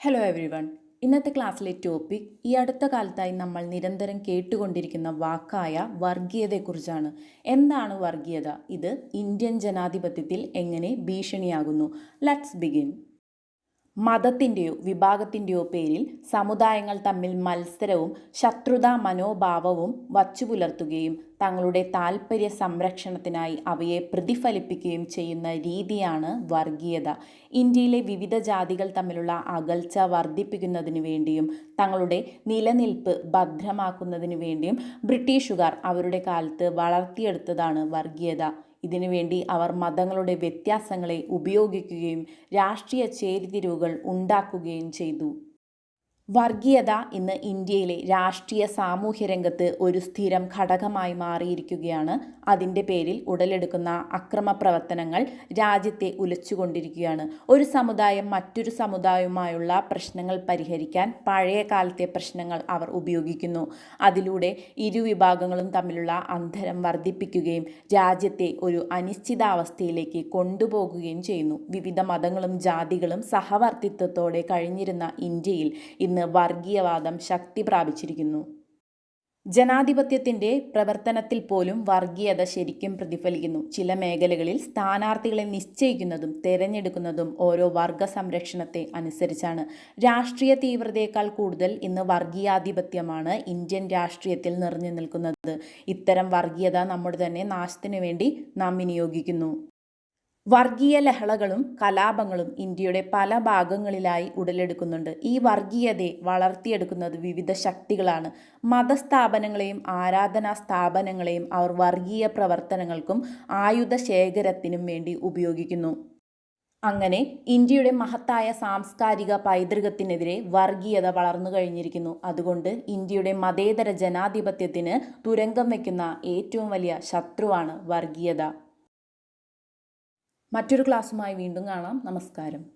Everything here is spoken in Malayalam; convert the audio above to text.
ഹലോ എവ്രി വൺ ഇന്നത്തെ ക്ലാസ്സിലെ ടോപ്പിക് ഈ അടുത്ത കാലത്തായി നമ്മൾ നിരന്തരം കേട്ടുകൊണ്ടിരിക്കുന്ന വാക്കായ വർഗീയതയെക്കുറിച്ചാണ്. എന്താണ് വർഗീയത? ഇത് ഇന്ത്യൻ ജനാധിപത്യത്തിൽ എങ്ങനെ ഭീഷണിയാകുന്നു? ലെറ്റ്സ് ബിഗിൻ മതത്തിന്റെയോ വിഭാഗത്തിന്റെയോ പേരിൽ സമുദായങ്ങൾ തമ്മിൽ മത്സരവും ശത്രുതാ മനോഭാവവും വച്ചുപുലർത്തുകയും തങ്ങളുടെ താൽപ്പര്യ സംരക്ഷണത്തിനായി അവയെ പ്രതിഫലിപ്പിക്കുകയും ചെയ്യുന്ന രീതിയാണ് വർഗീയത. ഇന്ത്യയിലെ വിവിധ ജാതികൾ തമ്മിലുള്ള അകൽച്ച വർദ്ധിപ്പിക്കുന്നതിന് വേണ്ടിയും തങ്ങളുടെ നിലനിൽപ്പ് ഭദ്രമാക്കുന്നതിന് വേണ്ടിയും ബ്രിട്ടീഷുകാർ അവരുടെ കാലത്ത് വളർത്തിയെടുത്തതാണ് വർഗീയത. ഇതിനുവേണ്ടി അവർ മതങ്ങളുടെ വ്യത്യാസങ്ങളെ ഉപയോഗിക്കുകയും രാഷ്ട്രീയ ചേരിതിരിവുകൾ ഉണ്ടാക്കുകയും ചെയ്തു. വർഗീയത ഇന്ന് ഇന്ത്യയിലെ രാഷ്ട്രീയ സാമൂഹ്യ രംഗത്ത് ഒരു സ്ഥിരം ഘടകമായി മാറിയിരിക്കുകയാണ്. അതിന്റെ പേരിൽ ഉടലെടുക്കുന്ന അക്രമ പ്രവർത്തനങ്ങൾ രാജ്യത്തെ ഉലച്ചുകൊണ്ടിരിക്കുകയാണ്. ഒരു സമുദായം മറ്റൊരു സമുദായവുമായുള്ള പ്രശ്നങ്ങൾ പരിഹരിക്കാൻ പഴയ കാലത്തെ പ്രശ്നങ്ങൾ അവർ ഉപയോഗിക്കുന്നു. അതിലൂടെ ഇരുവിഭാഗങ്ങളും തമ്മിലുള്ള അന്തരം വർദ്ധിപ്പിക്കുകയും രാജ്യത്തെ ഒരു അനിശ്ചിതാവസ്ഥയിലേക്ക് കൊണ്ടുപോകുകയും ചെയ്യുന്നു. വിവിധ മതങ്ങളും ജാതികളും സഹവർത്തിത്വത്തോടെ കഴിഞ്ഞിരുന്ന ഇന്ത്യയിൽ ഇന്ന് വർഗീയവാദം ശക്തി പ്രാപിച്ചിരിക്കുന്നു. ജനാധിപത്യത്തിന്റെ പ്രവർത്തനത്തിൽ പോലും വർഗീയത ശരിക്കും പ്രതിഫലിക്കുന്നു. ചില മേഖലകളിൽ സ്ഥാനാർത്ഥികളെ നിശ്ചയിക്കുന്നതും തിരഞ്ഞെടുക്കുന്നതും ഓരോ വർഗ സംരക്ഷണത്തെ അനുസരിച്ചാണ്. രാഷ്ട്രീയ തീവ്രതയേക്കാൾ കൂടുതൽ ഇന്ന് വർഗീയാധിപത്യമാണ് ഇന്ത്യൻ രാഷ്ട്രീയത്തിൽ നിറഞ്ഞു നിൽക്കുന്നത്. ഇത്തരം വർഗീയത നമ്മുടെ തന്നെ നാശത്തിനു വേണ്ടി നാം വിനിയോഗിക്കുന്നു. വർഗീയ ലഹളകളും കലാപങ്ങളും ഇന്ത്യയുടെ പല ഭാഗങ്ങളിലായി ഉടലെടുക്കുന്നുണ്ട്. ഈ വർഗീയതയെ വളർത്തിയെടുക്കുന്നത് വിവിധ ശക്തികളാണ്. മതസ്ഥാപനങ്ങളെയും ആരാധനാ സ്ഥാപനങ്ങളെയും അവർ വർഗീയ പ്രവർത്തനങ്ങൾക്കും ആയുധ ശേഖരത്തിനും വേണ്ടി ഉപയോഗിക്കുന്നു. അങ്ങനെ ഇന്ത്യയുടെ മഹത്തായ സാംസ്കാരിക പൈതൃകത്തിനെതിരെ വർഗീയത വളർന്നു കഴിഞ്ഞിരിക്കുന്നു. അതുകൊണ്ട് ഇന്ത്യയുടെ മതേതര ജനാധിപത്യത്തിന് തുരങ്കം വയ്ക്കുന്ന ഏറ്റവും വലിയ ശത്രുവാണ് വർഗീയത. മറ്റൊരു ക്ലാസ്സുമായി വീണ്ടും കാണാം. നമസ്കാരം.